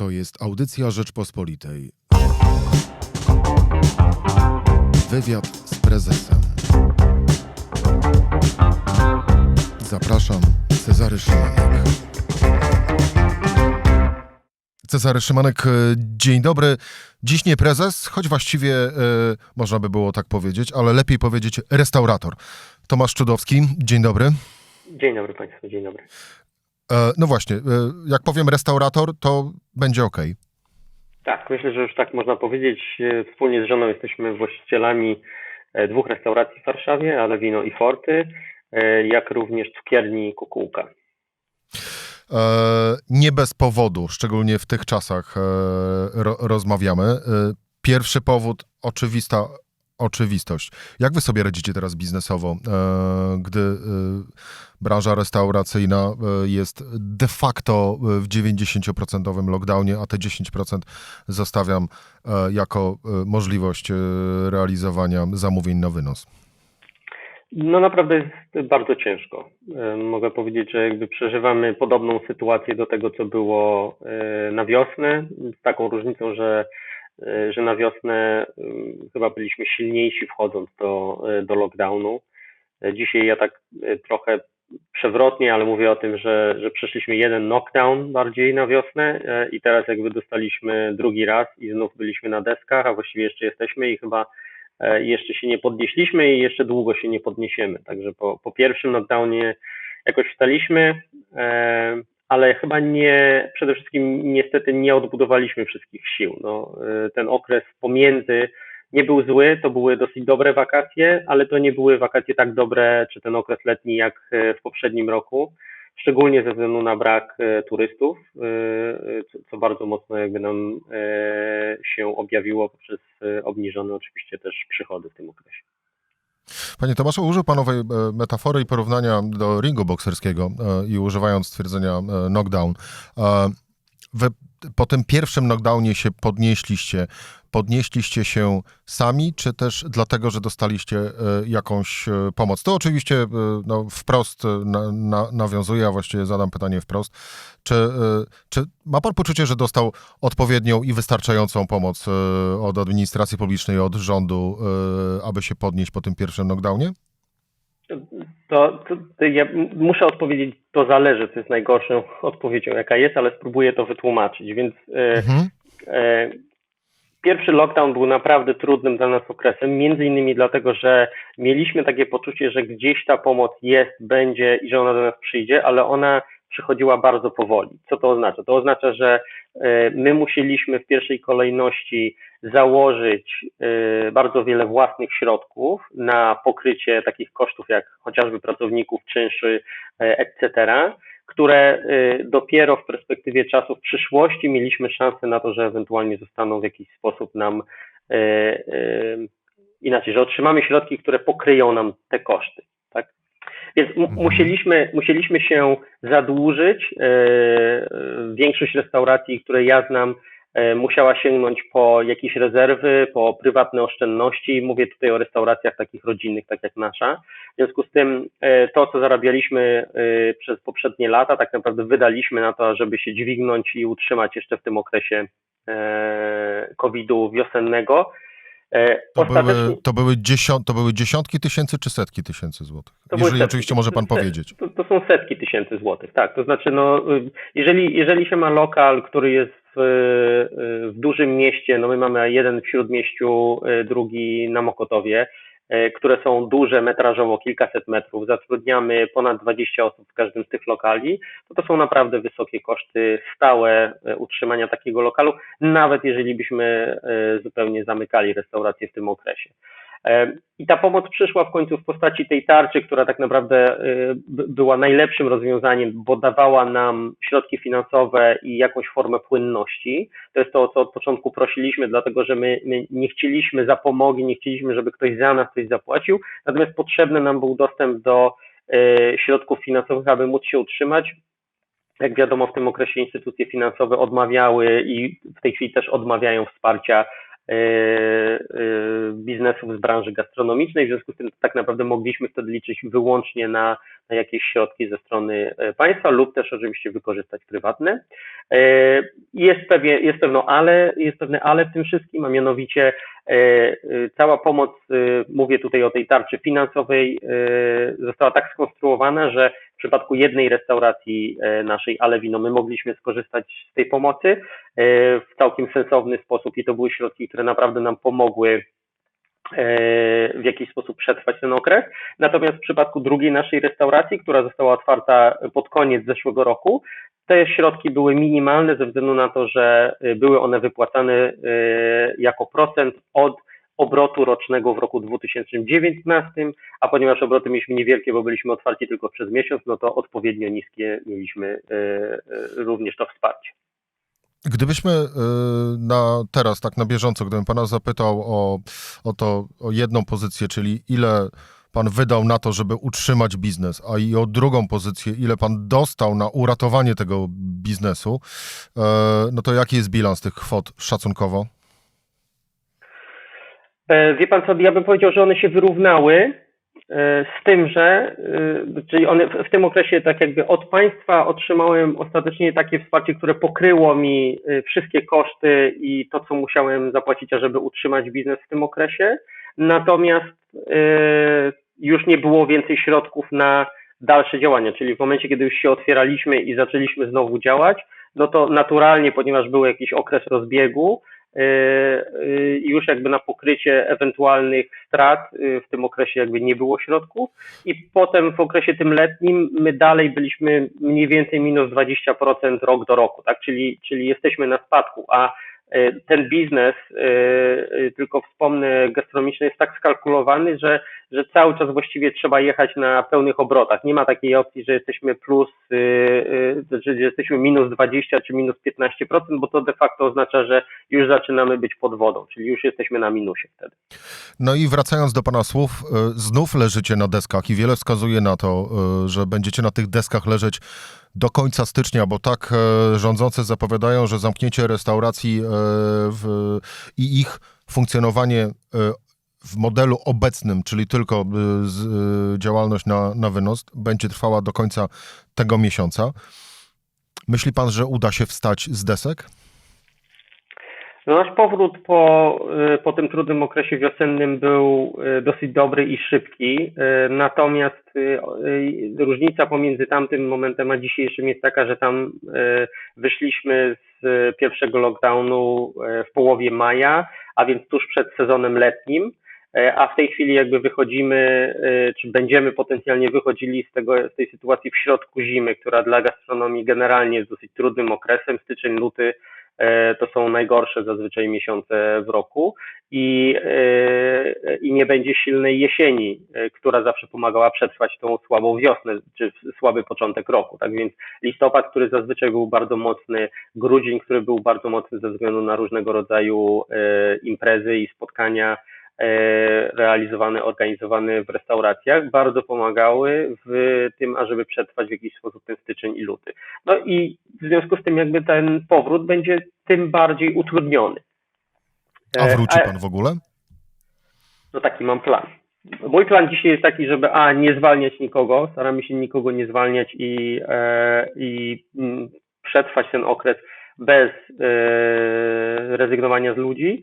To jest audycja Rzeczpospolitej. Wywiad z prezesem. Zapraszam, Cezary Szymanek. Cezary Szymanek, e, dzień dobry. Dziś nie prezes, choć właściwie e, można by było tak powiedzieć, ale lepiej powiedzieć restaurator. Tomasz Czudowski, dzień dobry. Dzień dobry Państwu, dzień dobry. E, no właśnie, e, jak powiem restaurator, to będzie ok. Tak, myślę, że już tak można powiedzieć. E, Wspólnie z żoną jesteśmy właścicielami dwóch restauracji w Warszawie, ale wino i forty, jak również cukierni Kukułka. E, nie bez powodu, szczególnie w tych czasach ro, rozmawiamy. Pierwszy powód, oczywista oczywistość. Jak wy sobie radzicie teraz biznesowo, e, gdy e, branża restauracyjna e, jest de facto w 90% lockdownie, a te 10% zostawiam jako możliwość realizowania zamówień na wynos? No naprawdę jest bardzo ciężko. Mogę powiedzieć, że jakby przeżywamy podobną sytuację do tego, co było na wiosnę, z taką różnicą, że, że na wiosnę e, chyba byliśmy silniejsi wchodząc do, e, do lockdownu. E, Dzisiaj ja tak e, trochę przewrotnie, ale mówię o tym, że, że przeszliśmy jeden knockdown bardziej na wiosnę e, i teraz jakby dostaliśmy drugi raz i znów byliśmy na deskach, a właściwie jeszcze jesteśmy i chyba e, jeszcze się nie podnieśliśmy i jeszcze długo się nie podniesiemy. Także po, po pierwszym knockdownie jakoś wstaliśmy, e, ale chyba nie, przede wszystkim niestety nie odbudowaliśmy wszystkich sił. No, e, ten okres pomiędzy nie był zły, to były dosyć dobre wakacje, ale to nie były wakacje tak dobre, czy ten okres letni jak e, w poprzednim roku, szczególnie ze względu na brak e, turystów, co, bardzo mocno jakby nam się objawiło poprzez obniżone oczywiście też przychody w tym okresie. Panie Tomaszu, użył Pan owej e, metafory i porównania do ringu bokserskiego e, i używając stwierdzenia e, knockdown. Wy po tym pierwszym knockdownie się podnieśliście. Podnieśliście się sami, czy też dlatego, że dostaliście e, jakąś e, pomoc? To oczywiście e, no, wprost na, na, nawiązuje, a właściwie zadam pytanie wprost. Czy, czy ma Pan poczucie, że dostał odpowiednią i wystarczającą pomoc od administracji publicznej, od rządu, aby się podnieść po tym pierwszym knockdownie? To, to, to ja muszę odpowiedzieć, to zależy, to jest najgorszą odpowiedzią, jaka jest, ale spróbuję to wytłumaczyć. Więc e, Mhm. e, pierwszy lockdown był naprawdę trudnym dla nas okresem, między innymi dlatego, że mieliśmy takie poczucie, że gdzieś ta pomoc jest, będzie i że ona do nas przyjdzie, ale ona przychodziła bardzo powoli. Co to oznacza? To oznacza, że e, my musieliśmy w pierwszej kolejności założyć e, bardzo wiele własnych środków na pokrycie takich kosztów jak chociażby pracowników, czynszy, e, etc., które dopiero w perspektywie czasu w przyszłości mieliśmy szansę na to, że ewentualnie zostaną w jakiś sposób nam inaczej, że otrzymamy środki, które pokryją nam te koszty. Więc m- Mhm. musieliśmy, musieliśmy się zadłużyć. E, e, Większość restauracji, które ja znam, e, musiała sięgnąć po jakieś rezerwy, po prywatne oszczędności. Mówię tutaj o restauracjach takich rodzinnych, tak jak nasza. W związku z tym to, co zarabialiśmy przez poprzednie lata, tak naprawdę wydaliśmy na to, żeby się dźwignąć i utrzymać jeszcze w tym okresie COVID-u wiosennego. E, To były, to, były dziesiąt, to były dziesiątki tysięcy czy setki tysięcy złotych? To Jeżeli setki. oczywiście może pan powiedzieć. To, to są setki tysięcy złotych, tak. To znaczy, no, y, jeżeli, jeżeli się ma lokal, który jest w, y, w dużym mieście, no my mamy jeden w Śródmieściu, y, drugi na Mokotowie, które są duże metrażowo, kilkaset metrów, zatrudniamy ponad 20 osób w każdym z tych lokali, to to są naprawdę wysokie koszty stałe y, utrzymania takiego lokalu, nawet jeżeli byśmy y, zupełnie zamykali restaurację w tym okresie. E, I ta pomoc przyszła w końcu w postaci tej tarczy, która tak naprawdę e, by- była najlepszym rozwiązaniem, bo dawała nam środki finansowe i jakąś formę płynności. To jest to, o co od początku prosiliśmy, dlatego że my, my nie chcieliśmy zapomogi, nie chcieliśmy, żeby ktoś za nas coś zapłacił, natomiast potrzebny nam był dostęp do e, środków finansowych, aby móc się utrzymać. Jak wiadomo, w tym okresie instytucje finansowe odmawiały i w tej chwili też odmawiają wsparcia biznesów z branży gastronomicznej. W związku z tym tak naprawdę mogliśmy wtedy liczyć wyłącznie na, na jakieś środki ze strony e, państwa lub też oczywiście wykorzystać prywatne. E, Jest, pewnie, jest pewno ale, jest pewne ale w tym wszystkim, a mianowicie e, e, cała pomoc, e, mówię tutaj o tej tarczy finansowej, e, została tak skonstruowana, że w przypadku jednej restauracji e, naszej Ale Wino my mogliśmy skorzystać z tej pomocy e, w całkiem sensowny sposób i to były środki, które naprawdę nam pomogły e, w jakiś sposób przetrwać ten okres. Natomiast w przypadku drugiej naszej restauracji, która została otwarta pod koniec zeszłego roku, te środki były minimalne ze względu na to, że y, były one wypłacane y, jako procent od obrotu rocznego w roku 2019, a ponieważ obroty mieliśmy niewielkie, bo byliśmy otwarci tylko przez miesiąc, no to odpowiednio niskie mieliśmy również to wsparcie. Gdybyśmy y, na teraz, tak na bieżąco, gdybym pana zapytał o, o to, o jedną pozycję, czyli ile pan wydał na to, żeby utrzymać biznes, a i o drugą pozycję, ile pan dostał na uratowanie tego biznesu, e, no to jaki jest bilans tych kwot szacunkowo? E, Wie pan co, ja bym powiedział, że one się wyrównały z tym, że e, czyli one w- tym okresie tak jakby od państwa otrzymałem ostatecznie takie wsparcie, które pokryło mi e, wszystkie koszty i to, co musiałem zapłacić, ażeby utrzymać biznes w tym okresie. Natomiast e, już nie było więcej środków na dalsze działania, czyli w momencie, kiedy już się otwieraliśmy i zaczęliśmy znowu działać, no to naturalnie, ponieważ był jakiś okres rozbiegu, już jakby na pokrycie ewentualnych strat y, w tym okresie jakby nie było środków. I potem w okresie tym letnim my dalej byliśmy mniej więcej minus 20% rok do roku, tak, czyli, czyli jesteśmy na spadku, a y, ten biznes, y, y, tylko wspomnę, gastronomiczny jest tak skalkulowany, że, że cały czas właściwie trzeba jechać na pełnych obrotach. Nie ma takiej opcji, że jesteśmy plus, y, y, że jesteśmy minus 20 czy minus 15%, bo to de facto oznacza, że już zaczynamy być pod wodą, czyli już jesteśmy na minusie wtedy. No i wracając do pana słów, e, znów leżycie na deskach i wiele wskazuje na to, że będziecie na tych deskach leżeć do końca stycznia, bo tak rządzący zapowiadają, że zamknięcie restauracji w, i ich funkcjonowanie w modelu obecnym, czyli tylko z, e, działalność na, na wynos, będzie trwała do końca tego miesiąca. Myśli pan, że uda się wstać z desek? No nasz powrót po, y, po tym trudnym okresie wiosennym był y, dosyć dobry i szybki, y, natomiast y, y, różnica pomiędzy tamtym momentem a dzisiejszym jest taka, że tam y, wyszliśmy z y, pierwszego lockdownu y, w połowie maja, a więc tuż przed sezonem letnim, y, a w tej chwili jakby wychodzimy, y, czy będziemy potencjalnie wychodzili z, tego, z tej sytuacji w środku zimy, która dla gastronomii generalnie jest dosyć trudnym okresem, styczeń, luty E, to są najgorsze zazwyczaj miesiące w roku i, e, i nie będzie silnej jesieni, e, która zawsze pomagała przetrwać tą słabą wiosnę czy słaby początek roku. Tak więc listopad, który zazwyczaj był bardzo mocny, grudzień, który był bardzo mocny ze względu na różnego rodzaju imprezy i spotkania realizowane, organizowane w restauracjach, bardzo pomagały w tym, ażeby przetrwać w jakiś sposób ten styczeń i luty. No i w związku z tym jakby ten powrót będzie tym bardziej utrudniony. A wróci E, pan w ogóle? No taki mam plan. Mój plan dzisiaj jest taki, żeby a nie zwalniać nikogo, staramy się nikogo nie zwalniać i, e, i mm, przetrwać ten okres bez e, rezygnowania z ludzi.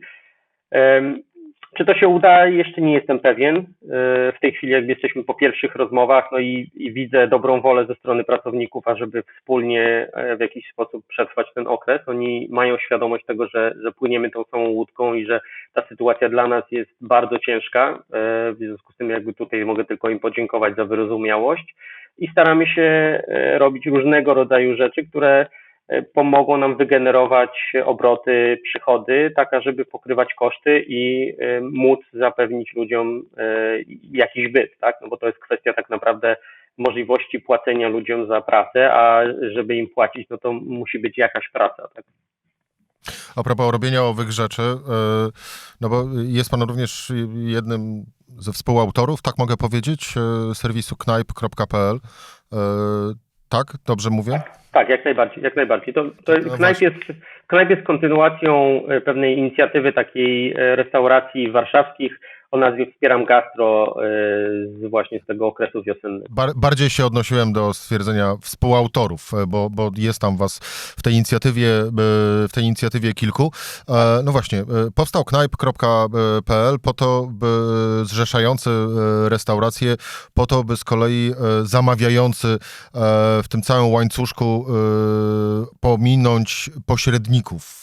Czy to się uda? Jeszcze nie jestem pewien. E, W tej chwili jakby jesteśmy po pierwszych rozmowach, no i, i widzę dobrą wolę ze strony pracowników, ażeby wspólnie e, w jakiś sposób przetrwać ten okres. Oni mają świadomość tego, że, że płyniemy tą samą łódką i że ta sytuacja dla nas jest bardzo ciężka. E, W związku z tym jakby tutaj mogę tylko im podziękować za wyrozumiałość i staramy się e, robić różnego rodzaju rzeczy, które pomogą nam wygenerować obroty, przychody, tak ażeby pokrywać koszty i e, móc zapewnić ludziom e, jakiś byt, tak? No bo to jest kwestia tak naprawdę możliwości płacenia ludziom za pracę, a żeby im płacić, no to musi być jakaś praca, tak? A propos robienia owych rzeczy, e, no bo jest pan również jednym ze współautorów, tak mogę powiedzieć, e, serwisu knajp.pl. Tak? Dobrze mówię? Tak, jak najbardziej, jak najbardziej. To, to No knajp, jest, knajp jest kontynuacją e, pewnej inicjatywy takiej e, restauracji warszawskich o nazwie Wspieram Gastro e, z właśnie z tego okresu wiosennego. Bar bardziej się odnosiłem do stwierdzenia współautorów, e, bo, bo jest tam was w tej inicjatywie, e, w tej inicjatywie kilku. E, No właśnie, powstał knajp.pl po to, by zrzeszający restauracje, po to, by z kolei zamawiający w tym całym łańcuszku pominąć pośredników.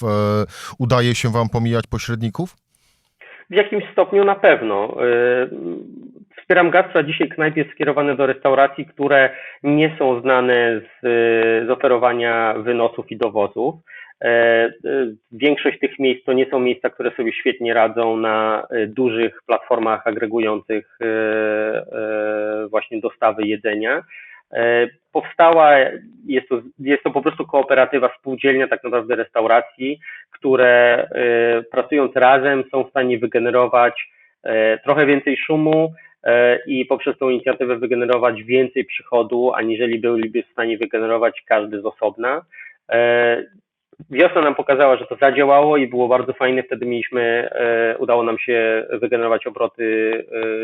Udaje się wam pomijać pośredników? W jakimś stopniu na pewno. Y, Wspieram Gastro, dzisiaj knajp jest skierowany do restauracji, które nie są znane z, z oferowania wynosów i dowozów. E, y, Większość tych miejsc to nie są miejsca, które sobie świetnie radzą na y, dużych platformach agregujących właśnie dostawy jedzenia. E, Powstała, jest to, jest to po prostu kooperatywa, spółdzielnia tak naprawdę restauracji, które e, pracując razem są w stanie wygenerować e, trochę więcej szumu i poprzez tą inicjatywę wygenerować więcej przychodu, aniżeli byliby w stanie wygenerować każdy z osobna. Wiosna nam pokazała, że to zadziałało i było bardzo fajne. Wtedy mieliśmy, e, udało nam się wygenerować obroty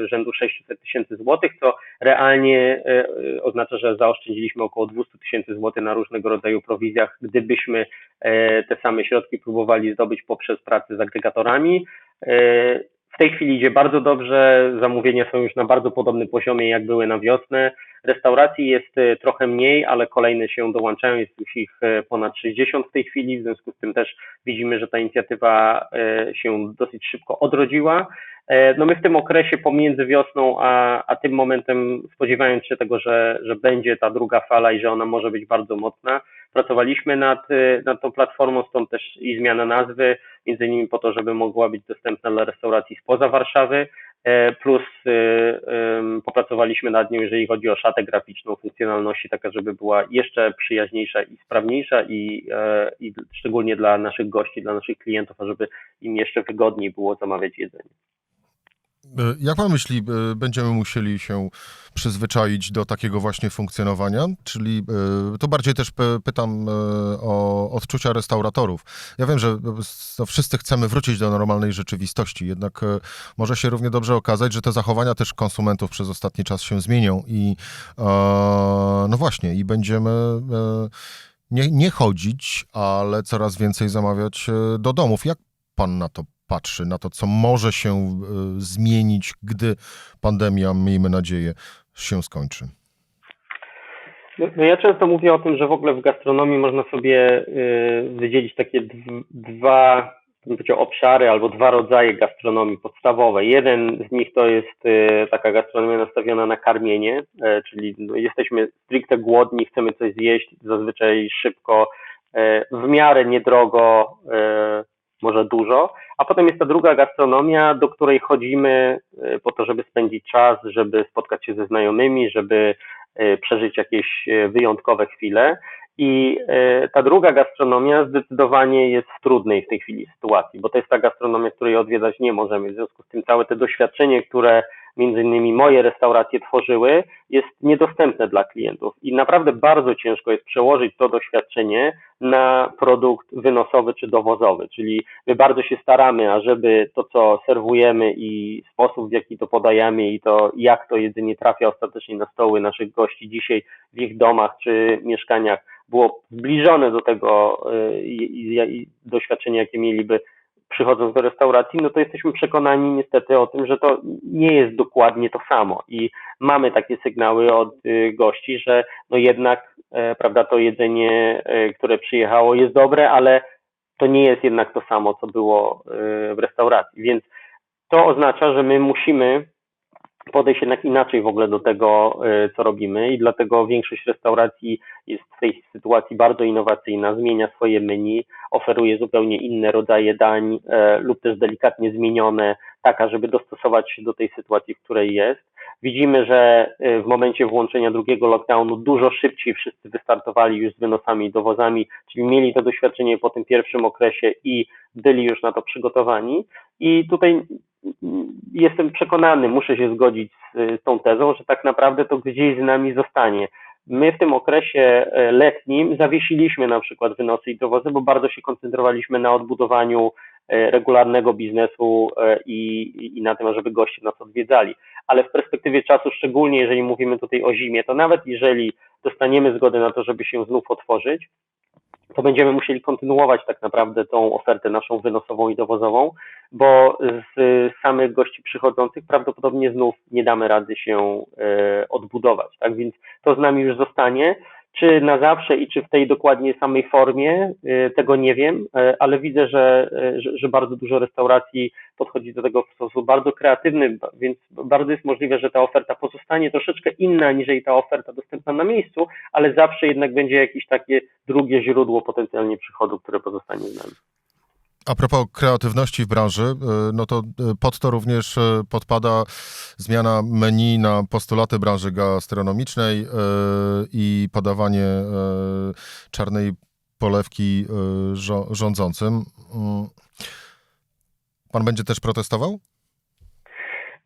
e, rzędu 600 tysięcy złotych, co realnie e, e, oznacza, że zaoszczędziliśmy około 200 tysięcy złotych na różnego rodzaju prowizjach, gdybyśmy e, te same środki próbowali zdobyć poprzez pracę z agregatorami. E, W tej chwili idzie bardzo dobrze, zamówienia są już na bardzo podobnym poziomie, jak były na wiosnę. Restauracji jest e, trochę mniej, ale kolejne się dołączają, jest już ich e, ponad 60 w tej chwili, w związku z tym też widzimy, że ta inicjatywa e, się dosyć szybko odrodziła. E, No my w tym okresie pomiędzy wiosną a, a tym momentem, spodziewając się tego, że, że będzie ta druga fala i że ona może być bardzo mocna, pracowaliśmy nad, nad tą platformą, stąd też i zmiana nazwy, między innymi po to, żeby mogła być dostępna dla restauracji spoza Warszawy, plus e, em, popracowaliśmy nad nią, jeżeli chodzi o szatę graficzną, funkcjonalności, taka, żeby była jeszcze przyjaźniejsza i sprawniejsza i, e, i szczególnie dla naszych gości, dla naszych klientów, ażeby im jeszcze wygodniej było zamawiać jedzenie. E, Jak pan myśli, e, będziemy musieli się przyzwyczaić do takiego właśnie funkcjonowania? Czyli e, to bardziej też pytam o odczucia restauratorów. Ja wiem, że no, wszyscy chcemy wrócić do normalnej rzeczywistości, jednak może się równie dobrze okazać, że te zachowania też konsumentów przez ostatni czas się zmienią i no właśnie, i będziemy nie, nie chodzić, ale coraz więcej zamawiać do domów. Jak pan na to patrzy, na to, co może się e, zmienić, gdy pandemia, miejmy nadzieję, się skończy? No, no ja często mówię o tym, że w ogóle w gastronomii można sobie y, wydzielić takie dw- dwa obszary albo dwa rodzaje gastronomii podstawowe. Jeden z nich to jest y, taka gastronomia nastawiona na karmienie, e, czyli no, jesteśmy stricte głodni, chcemy coś zjeść, zazwyczaj szybko, e, w miarę niedrogo, e, dużo. A potem jest ta druga gastronomia, do której chodzimy e, po to, żeby spędzić czas, żeby spotkać się ze znajomymi, żeby e, przeżyć jakieś e, wyjątkowe chwile. I ta druga gastronomia zdecydowanie jest w trudnej w tej chwili sytuacji, bo to jest ta gastronomia, której odwiedzać nie możemy. W związku z tym całe te doświadczenie, które między innymi moje restauracje tworzyły, jest niedostępne dla klientów. I naprawdę bardzo ciężko jest przełożyć to doświadczenie na produkt wynosowy czy dowozowy. Czyli my bardzo się staramy, ażeby to, co serwujemy i sposób, w jaki to podajemy i to, jak to jedzenie trafia ostatecznie na stoły naszych gości dzisiaj w ich domach czy mieszkaniach, było zbliżone do tego i doświadczenia, jakie mieliby przychodząc do restauracji, no to jesteśmy przekonani niestety o tym, że to nie jest dokładnie to samo. I mamy takie sygnały od y, gości, że no jednak, e, prawda, to jedzenie, e, które przyjechało jest dobre, ale to nie jest jednak to samo, co było e, w restauracji, więc to oznacza, że my musimy podejść jednak inaczej w ogóle do tego, e, co robimy i dlatego większość restauracji jest w tej sytuacji bardzo innowacyjna, zmienia swoje menu, oferuje zupełnie inne rodzaje dań e, lub też delikatnie zmienione, taka, żeby dostosować się do tej sytuacji, w której jest. Widzimy, że e, w momencie włączenia drugiego lockdownu dużo szybciej wszyscy wystartowali już z wynosami i dowozami, czyli mieli to doświadczenie po tym pierwszym okresie i byli już na to przygotowani. I tutaj jestem przekonany, muszę się zgodzić z, z tą tezą, że tak naprawdę to gdzieś z nami zostanie. My w tym okresie e, letnim zawiesiliśmy na przykład wynosy i dowozy, bo bardzo się koncentrowaliśmy na odbudowaniu e, regularnego biznesu i, i na tym, żeby goście nas odwiedzali. Ale w perspektywie czasu, szczególnie jeżeli mówimy tutaj o zimie, to nawet jeżeli dostaniemy zgodę na to, żeby się znów otworzyć, to będziemy musieli kontynuować tak naprawdę tą ofertę naszą wynosową i dowozową, bo z samych gości przychodzących prawdopodobnie znów nie damy rady się e, odbudować. Tak więc to z nami już zostanie. Czy na zawsze i czy w tej dokładnie samej formie, e, tego nie wiem, e, ale widzę, że, e, że, że bardzo dużo restauracji podchodzi do tego w sposób bardzo kreatywny, więc bardzo jest możliwe, że ta oferta pozostanie troszeczkę inna niż ta oferta dostępna na miejscu, ale zawsze jednak będzie jakieś takie drugie źródło potencjalnie przychodu, które pozostanie z nami. A propos kreatywności w branży, y, no to y, pod to również y, podpada zmiana menu na postulaty branży gastronomicznej i podawanie czarnej polewki rządzącym. Mm. Pan będzie też protestował?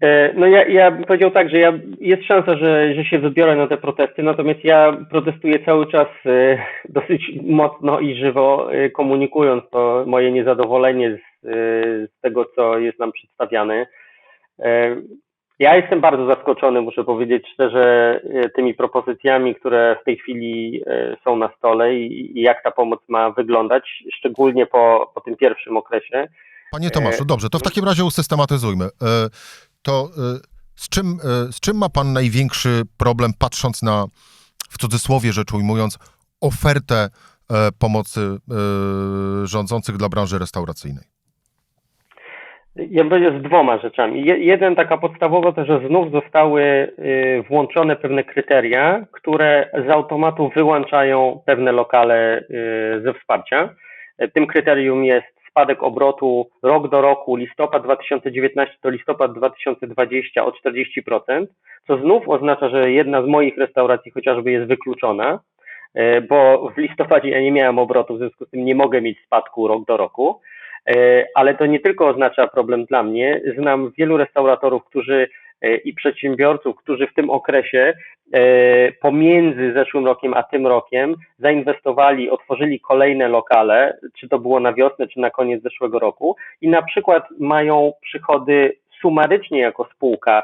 E, No ja, ja bym powiedział tak, że ja, jest szansa, że, że się wybiorę na te protesty, natomiast ja protestuję cały czas e, dosyć mocno i żywo, e, komunikując to moje niezadowolenie z, z tego, co jest nam przedstawiane. Ja jestem bardzo zaskoczony, muszę powiedzieć szczerze, tymi propozycjami, które w tej chwili są na stole i, i jak ta pomoc ma wyglądać, szczególnie po, po tym pierwszym okresie. Panie Tomaszu, dobrze, to w takim razie usystematyzujmy. To e, z czym, e, z czym ma pan największy problem, patrząc na, w cudzysłowie rzecz ujmując, ofertę e, pomocy rządzących dla branży restauracyjnej? Ja bym z dwoma rzeczami. Je- Jeden taka podstawowa to, że znów zostały y, włączone pewne kryteria, które z automatu wyłączają pewne lokale y, ze wsparcia. Tym kryterium jest spadek obrotu rok do roku, listopad 2019 do listopad 2020 o 40%, co znów oznacza, że jedna z moich restauracji chociażby jest wykluczona, y, bo w listopadzie ja nie miałem obrotu, w związku z tym nie mogę mieć spadku rok do roku. E, ale to nie tylko oznacza problem dla mnie. Znam wielu restauratorów, którzy e, i przedsiębiorców, którzy w tym okresie e, pomiędzy zeszłym rokiem a tym rokiem zainwestowali, otworzyli kolejne lokale, czy to było na wiosnę, czy na koniec zeszłego roku i na przykład mają przychody sumarycznie jako spółka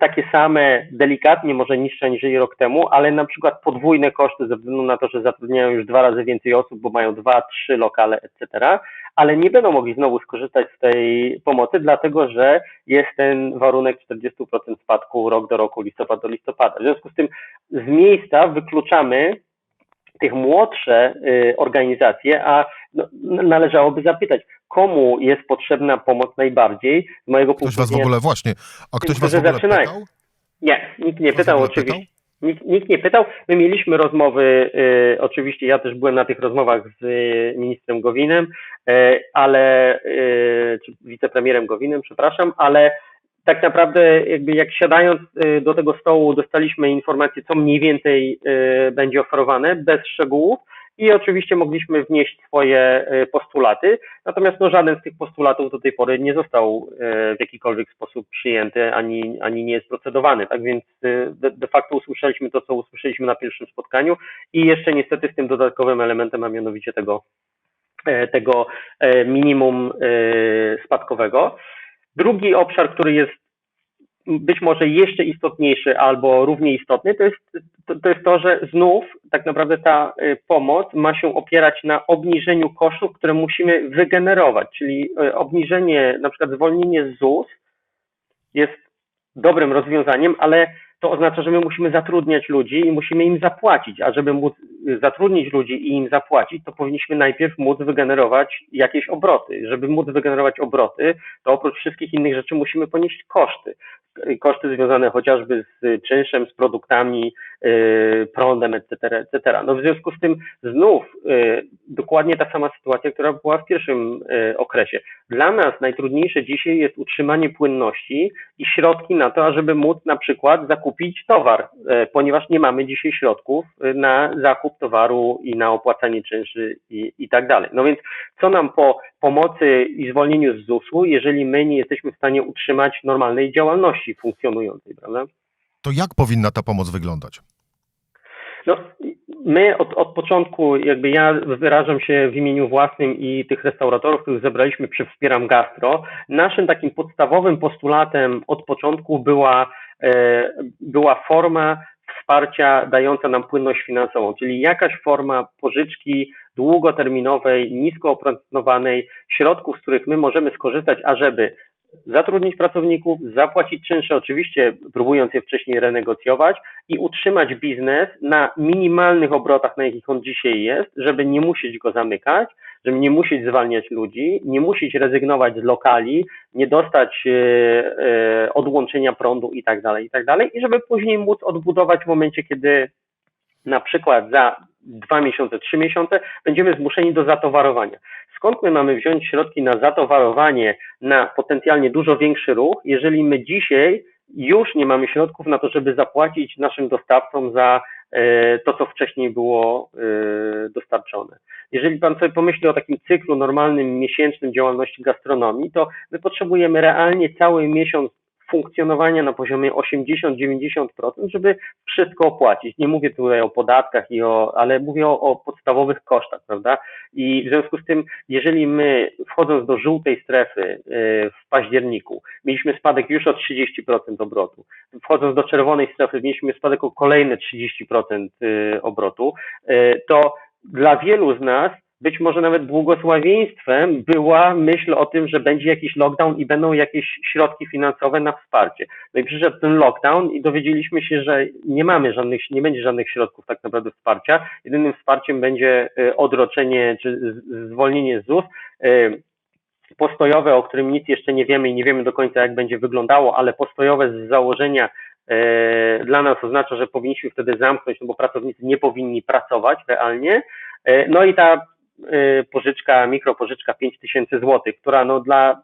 takie same, delikatnie może niższe niż rok temu, ale na przykład podwójne koszty ze względu na to, że zatrudniają już dwa razy więcej osób, bo mają dwa, trzy lokale, etc ale nie będą mogli znowu skorzystać z tej pomocy, dlatego że jest ten warunek 40% spadku rok do roku, listopad do listopada. W związku z tym z miejsca wykluczamy tych młodsze y, organizacje, a no, należałoby zapytać, komu jest potrzebna pomoc najbardziej z mojego Ktoś punktu was w widzenia. ogóle, właśnie, a ktoś was w ogóle zaczynają. pytał? Nie, nikt nie Ktoś pytał oczywiście. pytał? Nikt, nikt nie pytał. My mieliśmy rozmowy, y, oczywiście ja też byłem na tych rozmowach z y, ministrem Gowinem, y, ale, czy wicepremierem Gowinem, przepraszam, ale tak naprawdę jakby jak siadając y, do tego stołu dostaliśmy informację, co mniej więcej y, będzie oferowane, bez szczegółów i oczywiście mogliśmy wnieść swoje y, postulaty, natomiast no, żaden z tych postulatów do tej pory nie został w jakikolwiek sposób przyjęty, ani, ani nie jest procedowany, tak więc de, de facto usłyszeliśmy to, co usłyszeliśmy na pierwszym spotkaniu i jeszcze niestety z tym dodatkowym elementem, a mianowicie tego, tego minimum spadkowego. Drugi obszar, który jest być może jeszcze istotniejszy albo równie istotny, to jest to, to, jest to że znów tak naprawdę ta y, pomoc ma się opierać na obniżeniu kosztów, które musimy wygenerować, czyli y, obniżenie, na przykład zwolnienie z ZUS jest dobrym rozwiązaniem, ale to oznacza, że my musimy zatrudniać ludzi i musimy im zapłacić, a żeby móc zatrudnić ludzi i im zapłacić, to powinniśmy najpierw móc wygenerować jakieś obroty. Żeby móc wygenerować obroty, to oprócz wszystkich innych rzeczy musimy ponieść koszty. Koszty związane chociażby z czynszem, z produktami, y, prądem, etc., etc. No w związku z tym znów y, dokładnie ta sama sytuacja, która była w pierwszym y, okresie. Dla nas najtrudniejsze dzisiaj jest utrzymanie płynności i środki na to, ażeby móc na przykład zakupić towar, ponieważ nie mamy dzisiaj środków na zakup towaru i na opłacanie czynszy i, i tak dalej. No więc co nam po pomocy i zwolnieniu z ZUS-u, jeżeli my nie jesteśmy w stanie utrzymać normalnej działalności funkcjonującej, prawda? To jak powinna ta pomoc wyglądać? No, my od, od początku, jakby ja wyrażam się w imieniu własnym i tych restauratorów, których zebraliśmy przy Wspieram Gastro. Naszym takim podstawowym postulatem od początku była, e, była forma wsparcia dająca nam płynność finansową, czyli jakaś forma pożyczki długoterminowej, nisko oprocentowanej, środków, z których my możemy skorzystać, ażeby zatrudnić pracowników, zapłacić czynsze, oczywiście próbując je wcześniej renegocjować i utrzymać biznes na minimalnych obrotach, na jakich on dzisiaj jest, żeby nie musieć go zamykać, żeby nie musieć zwalniać ludzi, nie musieć rezygnować z lokali, nie dostać e, e, odłączenia prądu i tak dalej, i tak i żeby później móc odbudować w momencie, kiedy na przykład za dwa miesiące, trzy miesiące będziemy zmuszeni do zatowarowania. Skąd my mamy wziąć środki na zatowarowanie, na potencjalnie dużo większy ruch, jeżeli my dzisiaj już nie mamy środków na to, żeby zapłacić naszym dostawcom za e, to, co wcześniej było e, dostarczone. Jeżeli Pan sobie pomyśli o takim cyklu normalnym, miesięcznym działalności gastronomii, to my potrzebujemy realnie cały miesiąc funkcjonowania na poziomie 80-90%, żeby wszystko opłacić. Nie mówię tutaj o podatkach, i o, ale mówię o, o podstawowych kosztach, prawda? I w związku z tym, jeżeli my wchodząc do żółtej strefy y, w październiku, mieliśmy spadek już o 30% obrotu, wchodząc do czerwonej strefy, mieliśmy spadek o kolejne 30% y, obrotu, y, to dla wielu z nas być może nawet błogosławieństwem była myśl o tym, że będzie jakiś lockdown i będą jakieś środki finansowe na wsparcie. No i przyszedł ten lockdown i dowiedzieliśmy się, że nie mamy żadnych, nie będzie żadnych środków tak naprawdę wsparcia. Jedynym wsparciem będzie y, odroczenie czy zwolnienie ZUS y, postojowe, o którym nic jeszcze nie wiemy i nie wiemy do końca jak będzie wyglądało, ale postojowe z założenia y, dla nas oznacza, że powinniśmy wtedy zamknąć, no bo pracownicy nie powinni pracować realnie. No i ta pożyczka, mikropożyczka 5000 zł, która no dla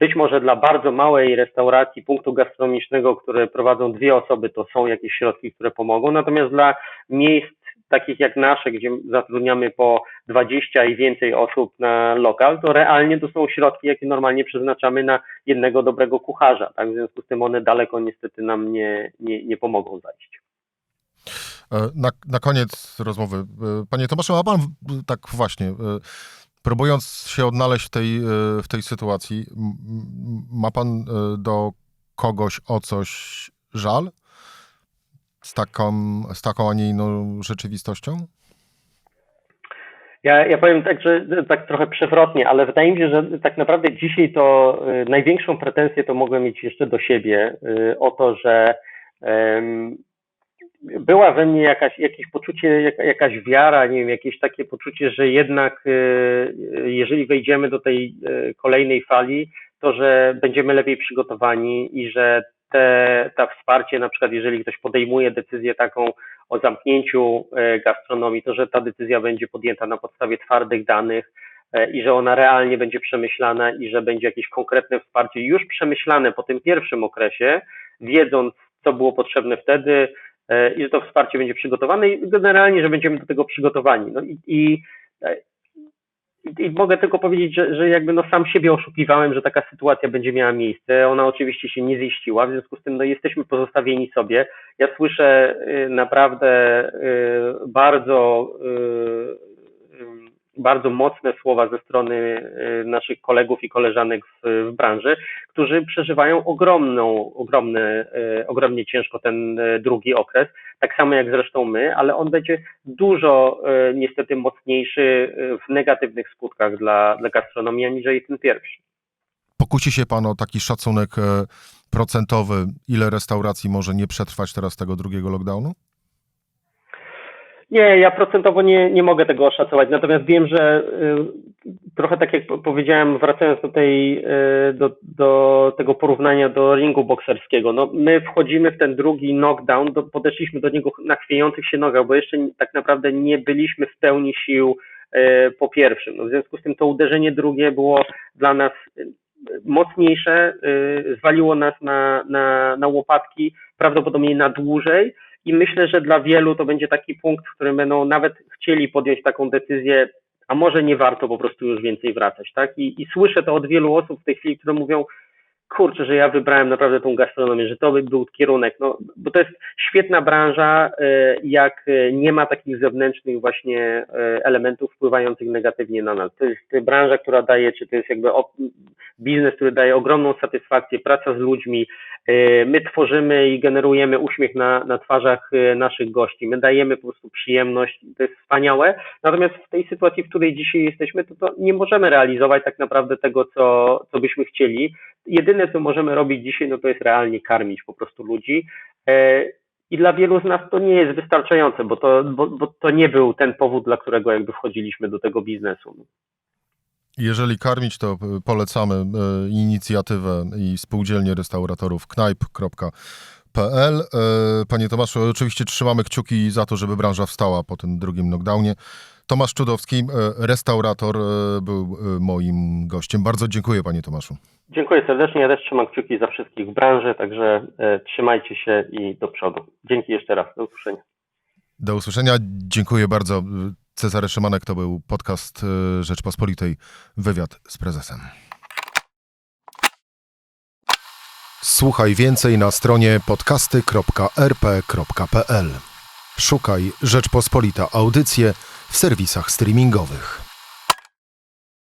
być może dla bardzo małej restauracji, punktu gastronomicznego, które prowadzą dwie osoby, to są jakieś środki, które pomogą. Natomiast dla miejsc takich jak nasze, gdzie zatrudniamy po 20 i więcej osób na lokal, to realnie to są środki, jakie normalnie przeznaczamy na jednego dobrego kucharza. Tak? W związku z tym one daleko niestety nam nie, nie, nie pomogą zajść. E, na, na koniec rozmowy. E, panie Tomaszu, a pan tak właśnie, e, próbując się odnaleźć w tej, w tej sytuacji, ma pan do kogoś o coś żal? Z taką, z taką, a nie inną rzeczywistością? Ja, ja powiem tak, że tak trochę przewrotnie, ale wydaje mi się, że tak naprawdę dzisiaj to największą pretensję to mogłem mieć jeszcze do siebie o to, że była we mnie jakaś, jakieś poczucie, jakaś wiara, nie wiem, jakieś takie poczucie, że jednak e, jeżeli wejdziemy do tej e, kolejnej fali, to że będziemy lepiej przygotowani i że te, wsparcie, na przykład jeżeli ktoś podejmuje decyzję taką o zamknięciu e, gastronomii, to że ta decyzja będzie podjęta na podstawie twardych danych i że ona realnie będzie przemyślana i że będzie jakieś konkretne wsparcie już przemyślane po tym pierwszym okresie, wiedząc, co było potrzebne wtedy, i że to wsparcie będzie przygotowane i generalnie, że będziemy do tego przygotowani. No i, i, i mogę tylko powiedzieć, że, że jakby no sam siebie oszukiwałem, że taka sytuacja będzie miała miejsce. Ona oczywiście się nie ziściła, w związku z tym no jesteśmy pozostawieni sobie. Ja słyszę y, naprawdę y, bardzo y, bardzo mocne słowa ze strony y, naszych kolegów i koleżanek w, w branży, którzy przeżywają ogromną, ogromne, y, ogromnie ciężko ten y, drugi okres, tak samo jak zresztą my, ale on będzie dużo niestety mocniejszy w negatywnych skutkach dla, dla gastronomii, aniżeli ten pierwszy. Pokusi się Pan o taki szacunek procentowy, ile restauracji może nie przetrwać teraz tego drugiego lockdownu? Nie, ja procentowo nie, nie mogę tego oszacować, natomiast wiem, że y, trochę tak jak powiedziałem, wracając do, tej, y, do, do tego porównania do ringu bokserskiego, no my wchodzimy w ten drugi knockdown, do, podeszliśmy do niego na chwiejących się nogach, bo jeszcze tak naprawdę nie byliśmy w pełni sił y, po pierwszym. No, w związku z tym to uderzenie drugie było dla nas mocniejsze, zwaliło nas na, na, na łopatki, prawdopodobnie na dłużej, i myślę, że dla wielu to będzie taki punkt, w którym będą nawet chcieli podjąć taką decyzję, a może nie warto po prostu już więcej wracać, tak? I, i słyszę to od wielu osób w tej chwili, które mówią, kurczę, że ja wybrałem naprawdę tą gastronomię, że to by był kierunek, no, bo to jest świetna branża, e, jak e, nie ma takich zewnętrznych właśnie e, elementów wpływających negatywnie na nas. To jest branża, która daje, czy to jest jakby biznes, który daje ogromną satysfakcję, praca z ludźmi, my tworzymy i generujemy uśmiech na, na twarzach e, naszych gości, my dajemy po prostu przyjemność, to jest wspaniałe, natomiast w tej sytuacji, w której dzisiaj jesteśmy, to, to nie możemy realizować tak naprawdę tego, co, co byśmy chcieli, jedyne, co możemy robić dzisiaj, no to jest realnie karmić po prostu ludzi. E, I dla wielu z nas to nie jest wystarczające, bo to, bo, bo to nie był ten powód, dla którego jakby wchodziliśmy do tego biznesu. Jeżeli karmić, to y, polecamy y, inicjatywę i spółdzielnię restauratorów knajp.pl. Y, Panie Tomaszu, oczywiście trzymamy kciuki za to, żeby branża wstała po tym drugim knockdownie. Tomasz Czudowski, restaurator, był moim gościem. Bardzo dziękuję, panie Tomaszu. Dziękuję serdecznie, ja też trzymam kciuki za wszystkich w branży, także e, trzymajcie się i do przodu. Dzięki jeszcze raz, do usłyszenia. Do usłyszenia. Dziękuję bardzo. Cezary Szymanek to był podcast y, Rzeczpospolitej, wywiad z prezesem. Słuchaj więcej na stronie podcasty.rp.pl. Szukaj Rzeczpospolita Audycje w serwisach streamingowych.